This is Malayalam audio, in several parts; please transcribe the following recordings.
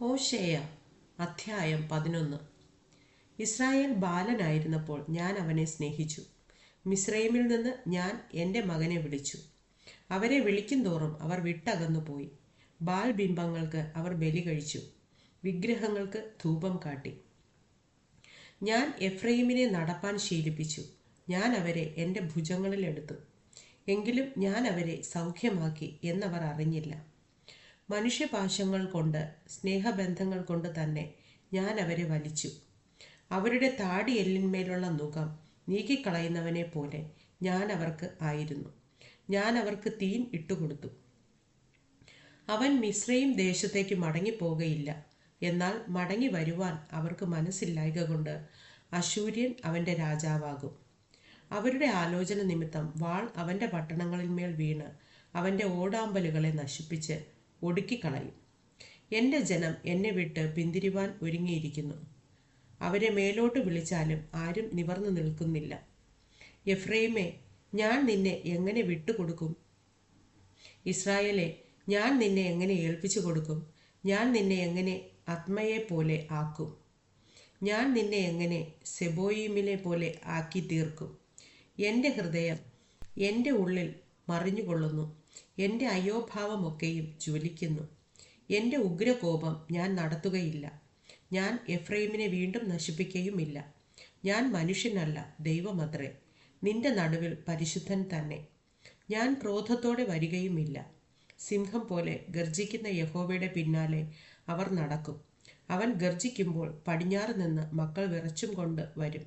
ഹോഷേയ അധ്യായം പതിനൊന്ന്. ഇസ്രായേൽ ബാലനായിരുന്നപ്പോൾ ഞാൻ അവനെ സ്നേഹിച്ചു. മിസ്രൈമിൽ നിന്ന് ഞാൻ എന്റെ മകനെ വിളിച്ചു. അവരെ വിളിക്കും തോറും അവർ വിട്ടകന്നു പോയി ബാൽ ബിംബങ്ങൾക്ക് അവർ ബലി കഴിച്ചു. വിഗ്രഹങ്ങൾക്ക് ധൂപം കാട്ടി. ഞാൻ എഫ്രൈമിനെ നടപ്പാൻ ശീലിപ്പിച്ചു. ഞാൻ അവരെ എന്റെ ഭുജങ്ങളിലെടുത്തു. എങ്കിലും ഞാൻ അവരെ സൗഖ്യമാക്കി എന്നവർ അറിഞ്ഞില്ല. മനുഷ്യപാശങ്ങൾ കൊണ്ട് സ്നേഹബന്ധങ്ങൾ കൊണ്ട് തന്നെ ഞാൻ അവരെ വലിച്ചു. അവരുടെ താടി എല്ലിന്മേലുള്ള നുഖം നീക്കിക്കളയുന്നവനെ പോലെ ഞാൻ അവർക്ക് ആയിരുന്നു. ഞാൻ അവർക്ക് തീൻ ഇട്ടുകൊടുത്തു. അവൻ മിശ്രയും ദേശത്തേക്ക് മടങ്ങിപ്പോകയില്ല. എന്നാൽ മടങ്ങി വരുവാൻ അവർക്ക് മനസ്സില്ലായക കൊണ്ട് അശൂര്യൻ അവന്റെ രാജാവാകും. അവരുടെ ആലോചന നിമിത്തം വാൾ അവന്റെ പട്ടണങ്ങളിന്മേൽ വീണ് അവന്റെ ഓടാമ്പലുകളെ നശിപ്പിച്ച് ഒടുക്കിക്കളയും. എന്റെ ജനം എന്നെ വിട്ട് പിന്തിരിവാൻ ഒരുങ്ങിയിരിക്കുന്നു. അവരെ മേലോട്ട് വിളിച്ചാലും ആരും നിവർന്നു നിൽക്കുന്നില്ല. എഫ്രൈമേ ഞാൻ നിന്നെ എങ്ങനെ വിട്ടുകൊടുക്കും? ഇസ്രായേലെ ഞാൻ നിന്നെ എങ്ങനെ ഏൽപ്പിച്ചു കൊടുക്കും? ഞാൻ നിന്നെ എങ്ങനെ ആത്മയെ പോലെ ആക്കും? ഞാൻ നിന്നെ എങ്ങനെ സെബോയിമിലെ പോലെ ആക്കി തീർക്കും എന്റെ ഹൃദയം എന്റെ ഉള്ളിൽ മറിഞ്ഞുകൊള്ളുന്നു. എന്റെ അയോഭാവമൊക്കെയും ജ്വലിക്കുന്നു. എന്റെ ഉഗ്രകോപം ഞാൻ നടത്തുകയില്ല. ഞാൻ എഫ്രൈമിനെ വീണ്ടും നശിപ്പിക്കുകയുമില്ല ഞാൻ മനുഷ്യനല്ല ദൈവമത്രേ. നിന്റെ നടുവിൽ പരിശുദ്ധൻ തന്നെ. ഞാൻ ക്രോധത്തോടെ വരികയുമില്ല. സിംഹം പോലെ ഗർജിക്കുന്ന യഹോവയുടെ പിന്നാലെ അവർ നടക്കും. അവൻ ഗർജിക്കുമ്പോൾ പടിഞ്ഞാറ് നിന്ന് മക്കൾ വിറച്ചും കൊണ്ട് വരും.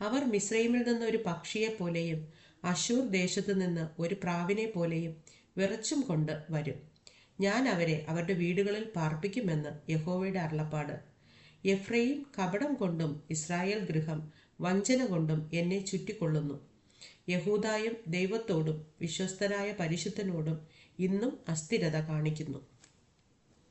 അവർ മിസ്രൈമിൽ നിന്ന് ഒരു പക്ഷിയെ പോലെയും അശൂർ ദേശത്തു നിന്ന് ഒരു പ്രാവിനെ പോലെയും വിറച്ചും കൊണ്ട് വരും. ഞാൻ അവരെ അവരുടെ വീടുകളിൽ പാർപ്പിക്കുമെന്ന് യഹോവയുടെ അരുളപ്പാട്. എഫ്രൈം കപടം കൊണ്ടും ഇസ്രായേൽ ഗൃഹം വഞ്ചന കൊണ്ടും എന്നെ ചുറ്റിക്കൊള്ളുന്നു. യഹൂദായും ദൈവത്തോടും വിശ്വസ്തനായ പരിശുദ്ധനോടും ഇന്നും അസ്ഥിരത കാണിക്കുന്നു.